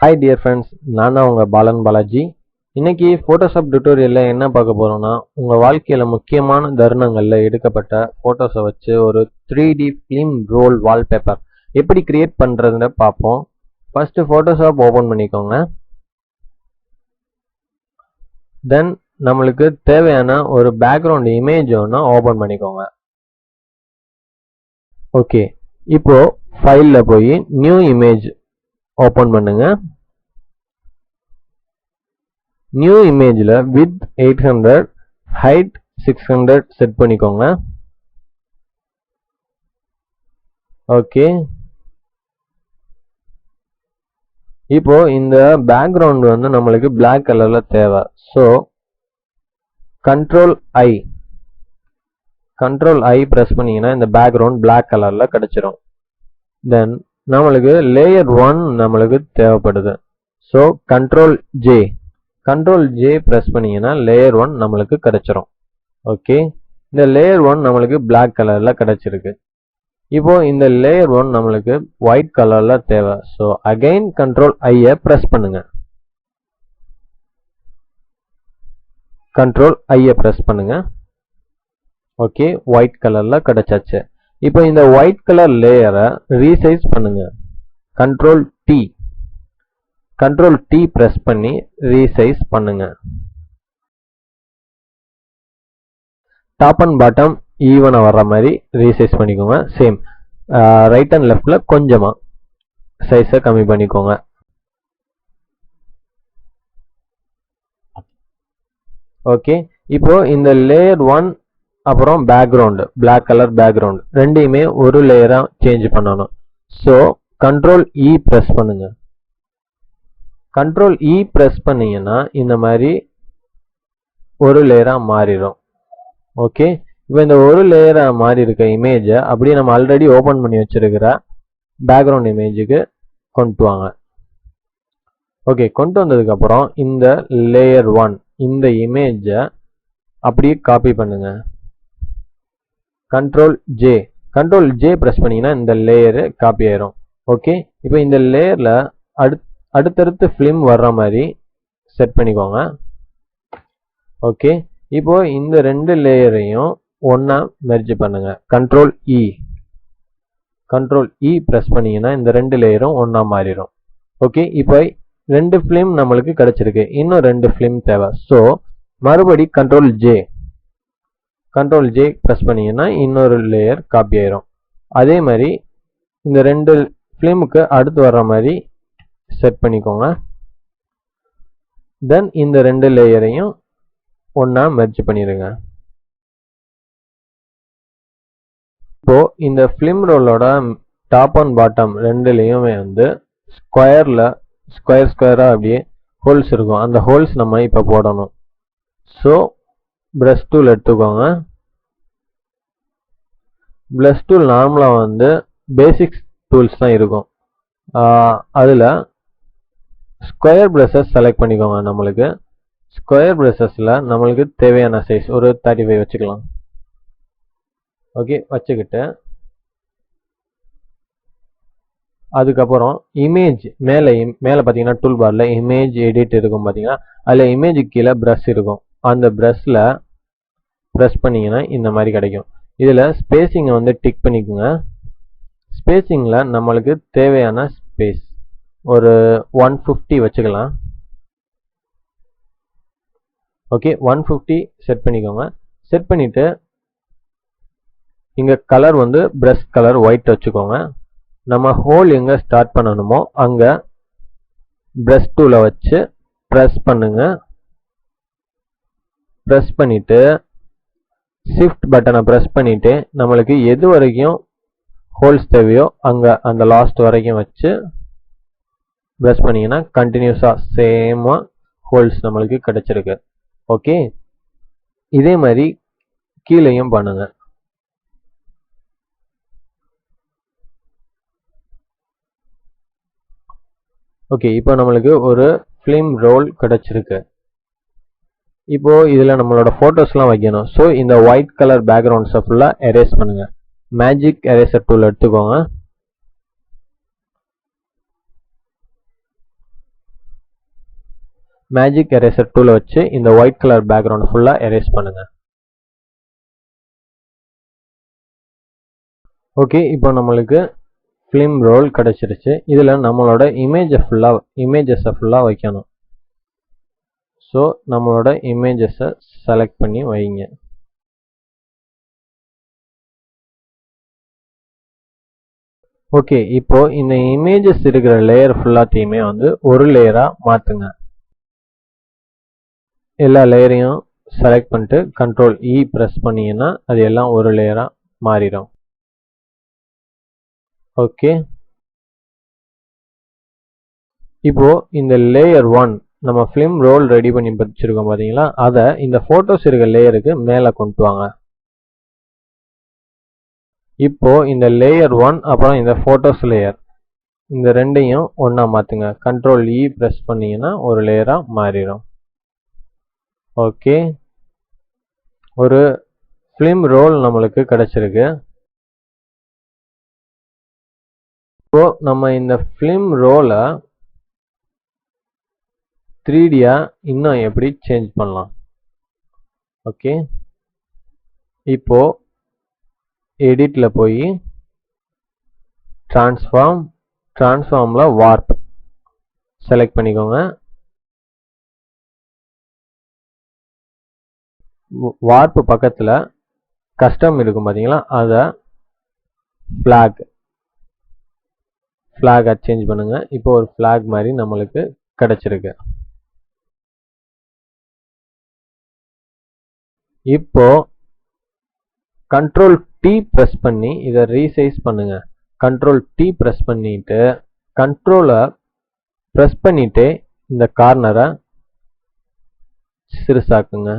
Hi dear friends நான் தான் உங்கள் பாலன் பாலாஜி. இன்னைக்கு ஃபோட்டோஷாப் டியூட்டோரியலில் என்ன பார்க்க போகிறோம்னா உங்கள் வாழ்க்கையில் முக்கியமான தருணங்களில் எடுக்கப்பட்ட ஃபோட்டோஸை வச்சு ஒரு three D film roll wallpaper எப்படி கிரியேட் பண்ணுறதுன்னு பார்ப்போம். ஃபஸ்ட்டு ஃபோட்டோஷாப் ஓப்பன் பண்ணிக்கோங்க. தென் நம்மளுக்கு தேவையான ஒரு பேக்ரவுண்ட் இமேஜ் ஒன்று ஓப்பன் பண்ணிக்கோங்க. ஓகே இப்போ ஃபைலில் போய் நியூ இமேஜ் ஓப்பன் பண்ணுங்க. நியூ இமேஜில் width eight hundred height six hundred set பண்ணிக்கோங்க. ஓகே இப்போ இந்த பேக்ரவுண்ட் வந்து நம்மளுக்கு பிளாக் கலர்ல தேவை. So control I control I press பண்ணீங்கன்னா இந்த பேக்ரவுண்ட் பிளாக் கலரில் கிடச்சிரும். தென் நம்மளுக்கு லேயர் ஒன் நம்மளுக்கு தேவைப்படுது. So control J control J press பண்ணீங்கன்னா லேயர் ஒன் நம்மளுக்கு கிடைச்சிரும். ஓகே இந்த லேயர் ஒன் நம்மளுக்கு பிளாக் கலரில் கிடைச்சிருக்கு. இப்போது இந்த லேயர் ஒன் நம்மளுக்கு ஒயிட் கலரில் தேவை. ஸோ அகைன் கண்ட்ரோல் ஐயை ப்ரெஸ் பண்ணுங்கள் கண்ட்ரோல் ஐயை ப்ரெஸ் பண்ணுங்கள் ஓகே ஒயிட் கலரில் கிடைச்சாச்சு. இப்போ இந்த ஒயிட் கலர் லேயரை ரீசைஸ் பண்ணுங்க. Control T control T press பண்ணி ரீசைஸ் பண்ணுங்க. டாப் அண்ட் பாட்டம் ஈவனா வர்ற மாதிரி ரீசைஸ் பண்ணிக்கோங்க. சேம் ரைட் அண்ட் லெஃப்டில் கொஞ்சமாக சைஸை கம்மி பண்ணிக்கோங்க. ஓகே இப்போ இந்த லேயர் ஒன் அப்புறம் பேக்ரவுண்டு பிளாக் கலர் பேக்ரவுண்ட் ரெண்டையுமே ஒரு லேயரா சேஞ்ச் பண்ணணும். ஸோ கண்ட்ரோல் இ ப்ரெஸ் பண்ணுங்க. கண்ட்ரோல் இ ப்ரெஸ் பண்ணீங்கன்னா இந்த மாதிரி ஒரு லேயரா மாறிடும். ஓகே இப்போ இந்த ஒரு லேயரா மாறி இருக்க இமேஜை அப்படியே நம்ம ஆல்ரெடி ஓப்பன் பண்ணி வச்சிருக்கிற பேக்ரவுண்ட் இமேஜுக்கு கொண்டு வாங்க. ஓகே கொண்டு வந்ததுக்கு அப்புறம் இந்த லேயர் ஒன் இந்த இமேஜை அப்படியே காப்பி பண்ணுங்க. Control J control J press பண்ணீங்கன்னா இந்த லேயரு காப்பி ஆயிரும். ஓகே இப்போ இந்த லேயரில் அடுத் அடுத்தடுத்து ஃபிலிம் வர்ற மாதிரி செட் பண்ணிக்கோங்க. ஓகே இப்போ இந்த ரெண்டு லேயரையும் ஒன்றா மெர்ஜ் பண்ணுங்க. Control E control E press பண்ணீங்கன்னா இந்த ரெண்டு லேயரும் ஒன்றா மாறிடும் ஓகே இப்போ ரெண்டு ஃபிலிம் நம்மளுக்கு கிடைச்சிருக்கு. இன்னும் ரெண்டு ஃபிலிம் தேவை. ஸோ மறுபடி control J control J press பண்ணீங்கன்னா இன்னொரு லேயர் காப்பி ஆயிரும். அதே மாதிரி இந்த ரெண்டு ஃபிலிமுக்கு அடுத்து வர்ற மாதிரி செட் பண்ணிக்கோங்க. தென் இந்த ரெண்டு லேயரையும் ஒன்றா மெர்ஜ் பண்ணிடுங்க இப்போது இந்த ஃபிலிம் ரோலோட டாப் அண்ட் பாட்டம் ரெண்டுலேயுமே வந்து ஸ்கொயரில் ஸ்கொயர் ஸ்கொயராக அப்படியே ஹோல்ஸ் இருக்கும். அந்த ஹோல்ஸ் நம்ம இப்போ போடணும். ஸோ ப்ரஷ் டூல் எடுத்துக்கோங்க. ப்ளஸ் டூல் நார்மலாக வந்து பேசிக்ஸ் டூல்ஸ் தான் இருக்கும். அதில் ஸ்கொயர் ப்ரஷஸ் செலக்ட் பண்ணிக்கோங்க நம்மளுக்கு. ஸ்கொயர் ப்ரஷஸில் நம்மளுக்கு தேவையான சைஸ் ஒரு தேர்ட்டி ஃபைவ் வச்சுக்கலாம். ஓகே வச்சுக்கிட்டு அதுக்கப்புறம் இமேஜ் மேலே மேலே பார்த்தீங்கன்னா டூல் பாரில் இமேஜ் எடிட் இருக்கும் பார்த்தீங்கன்னா அதில் இமேஜுக்கு கீழே ப்ரஷ் இருக்கும். அந்த ப்ரஷ்ல ப்ரெஸ் பண்ணிங்கன்னா இந்த மாதிரி கிடைக்கும். இதில் ஸ்பேஸிங்கை வந்து டிக் பண்ணிக்கோங்க. ஸ்பேஸிங்கில் நம்மளுக்கு தேவையான ஸ்பேஸ் ஒரு ஒன் ஃபிஃப்டி வச்சுக்கலாம். ஓகே ஒன் ஃபிஃப்டி செட் பண்ணிக்கோங்க. செட் பண்ணிவிட்டு இங்கே கலர் வந்து ப்ரெஷ் கலர் ஒயிட் வச்சுக்கோங்க. நம்ம ஹோல் எங்கே ஸ்டார்ட் பண்ணணுமோ அங்கே ப்ரெஷ் டூவில் வச்சு ப்ரெஸ் பண்ணுங்க. ப்ரெஸ் பண்ணிவிட்டு ஷிஃப்ட் பட்டனை ப்ரெஸ் பண்ணிவிட்டு நம்மளுக்கு எது வரைக்கும் ஹோல்ஸ் தேவையோ அங்கே அந்த லாஸ்ட் வரைக்கும் வச்சு ப்ரெஸ் பண்ணிங்கன்னா கண்டினியூஸாக சேமாக ஹோல்ஸ் நம்மளுக்கு கிடச்சிருக்கு. ஓகே இதே மாதிரி கீழேயும் பண்ணுங்கள் ஓகே இப்போ நம்மளுக்கு ஒரு ஃபிலிம் ரோல் கிடச்சிருக்கு. இப்போது இதில் நம்மளோட ஃபோட்டோஸ்லாம் வைக்கணும். ஸோ இந்த ஒயிட் கலர் பேக்ரவுண்ட்ஸை ஃபுல்லாக எரேஸ் பண்ணுங்கள் மேஜிக் எரேசர் டூல் எடுத்துக்கோங்க. மேஜிக் எரேசர் டூலை வச்சு இந்த ஒயிட் கலர் பேக்ரவுண்ட் ஃபுல்லாக எரேஸ் பண்ணுங்கள் ஓகே இப்போ நம்மளுக்கு ஃபிலிம் ரோல் கிடச்சிருச்சு. இதில் நம்மளோட இமேஜை ஃபுல்லாக இமேஜஸை ஃபுல்லாக வைக்கணும். ஸோ நம்மளோட இமேஜஸை செலக்ட் பண்ணி வைங்க. ஓகே இப்போ இந்த இமேஜஸ் இருக்கிற லேயர் ஃபுல்லாத்தையுமே வந்து ஒரு லேயராக மாற்றுங்க எல்லா லேயரையும் செலக்ட் பண்ணிட்டு கண்ட்ரோல் இ e ப்ரெஸ் பண்ணிங்கன்னா அது எல்லாம் ஒரு லேயராக மாறிடும். ஓகே இப்போ இந்த லேயர் ஒன் நம்ம ஃபிலிம் ரோல் ரெடி பண்ணி வச்சிருக்கோம் பார்த்தீங்களா அதை இந்த ஃபோட்டோஸ் இருக்க லேயருக்கு மேலே கொண்டு வாங்க. இப்போ இந்த லேயர் ஒன் அப்புறம் இந்த ஃபோட்டோஸ் லேயர் இந்த ரெண்டையும் ஒன்றா மாற்றுங்க கண்ட்ரோல் இ e ப்ரெஸ் பண்ணிங்கன்னா ஒரு லேயராக மாறிடும். ஓகே ஒரு ஃபிலிம் ரோல் நம்மளுக்கு கிடச்சிருக்கு. இப்போ நம்ம இந்த ஃபிலிம் ரோலை த்ரீ டியாக இன்னும் எப்படி சேஞ்ச் பண்ணலாம்? ஓகே இப்போது எடிட்டில் போய் ட்ரான்ஸ்ஃபார்ம் ட்ரான்ஸ்ஃபார்மில் வார்ப் செலக்ட் பண்ணிக்கோங்க. வார்ப்பு பக்கத்தில் கஸ்டம் இருக்கும் பார்த்தீங்களா அதை ஃப்ளாக் ஃப்ளாகை சேஞ்ச் பண்ணுங்கள் இப்போ ஒரு ஃப்ளாக் மாதிரி நம்மளுக்கு கிடச்சிருக்கு. இப்போ கண்ட்ரோல் டி ப்ரெஸ் பண்ணி இதை ரீசைஸ் பண்ணுங்க. கண்ட்ரோல் டி ப்ரெஸ் பண்ணிட்டு கண்ட்ரோலை ப்ரெஸ் பண்ணிட்டு இந்த கார்னரை சிறுசாக்குங்க.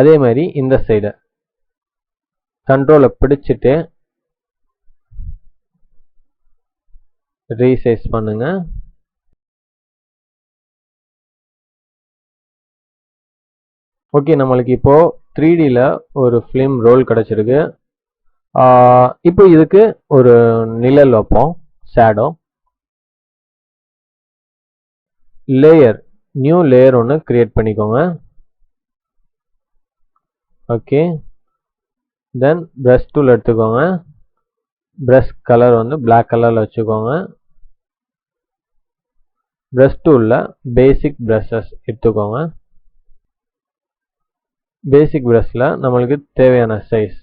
அதே மாதிரி இந்த சைடு கண்ட்ரோலை பிடிச்சிட்டு ரீசைஸ் பண்ணுங்க. ஓகே நம்மளுக்கு இப்போ த்ரீ டியில் ஒரு ஃபிலிம் ரோல் கிடச்சிருக்கு. இப்போ இதுக்கு ஒரு நிழல் வைப்போம் ஷேடோ லேயர் நியூ லேயர் ஒன்று கிரியேட் பண்ணிக்கோங்க. ஓகே தென் ப்ரஷ் டூல் எடுத்துக்கோங்க. ப்ரஷ் கலர் வந்து பிளாக் கலரில் வச்சுக்கோங்க. ப்ரஷ் டூலில் பேசிக் ப்ரஷஸ் எடுத்துக்கோங்க. பேசிக் ப்ரஷில் நம்மளுக்கு தேவையான சைஸ்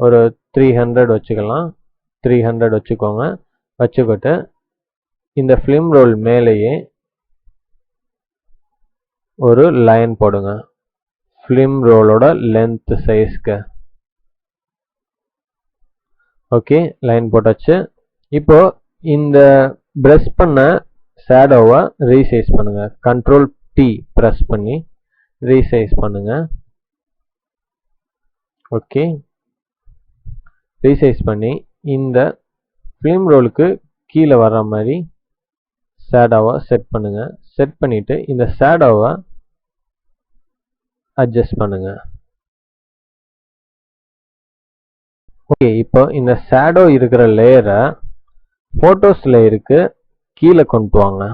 ஒரு த்ரீ ஹண்ட்ரட் வச்சுக்கலாம். த்ரீ ஹண்ட்ரட் வச்சுக்கோங்க. வச்சுக்கிட்டு இந்த ஃபிலிம் ரோல் மேலேயே ஒரு லைன் போடுங்க. ஃபிலிம் ரோலோட லென்த் சைஸ்க்கு ஓகே லைன் போட்டாச்சு. இப்போ இந்த ப்ரெஸ் பண்ண ஷேடோவை ரீசைஸ் பண்ணுங்கள் கண்ட்ரோல் டி ப்ரெஸ் பண்ணி ரீசைஸ் பண்ணுங்கள் ஓகே ரீசைஸ் பண்ணி இந்த ஃபிலிம் ரோலுக்கு கீழே வர்ற மாதிரி ஷேடோவை செட் பண்ணுங்க. செட் பண்ணிட்டு இந்த ஷேடோவை அட்ஜஸ்ட் பண்ணுங்க. ஓகே இப்போ இந்த ஷேடோ இருக்கிற லேயரை ஃபோட்டோஸ் லேயருக்கு கீழே கொண்டு வாங்க.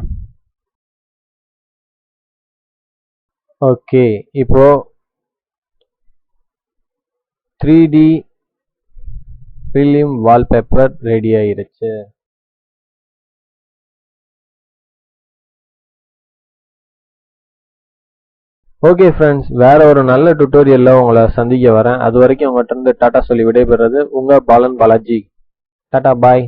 ஓகே இப்போ three D film wallpaper ready ஆயிருச்சு. ஓகே ஃப்ரெண்ட்ஸ் வேற ஒரு நல்ல டுட்டோரியல்ல உங்களை சந்திக்க வரேன். அது வரைக்கும் உங்கள்கிட்ட இருந்து டாட்டா சொல்லி விடைபெறுறது உங்க பாலன் பாலாஜி. டாட்டா பாய்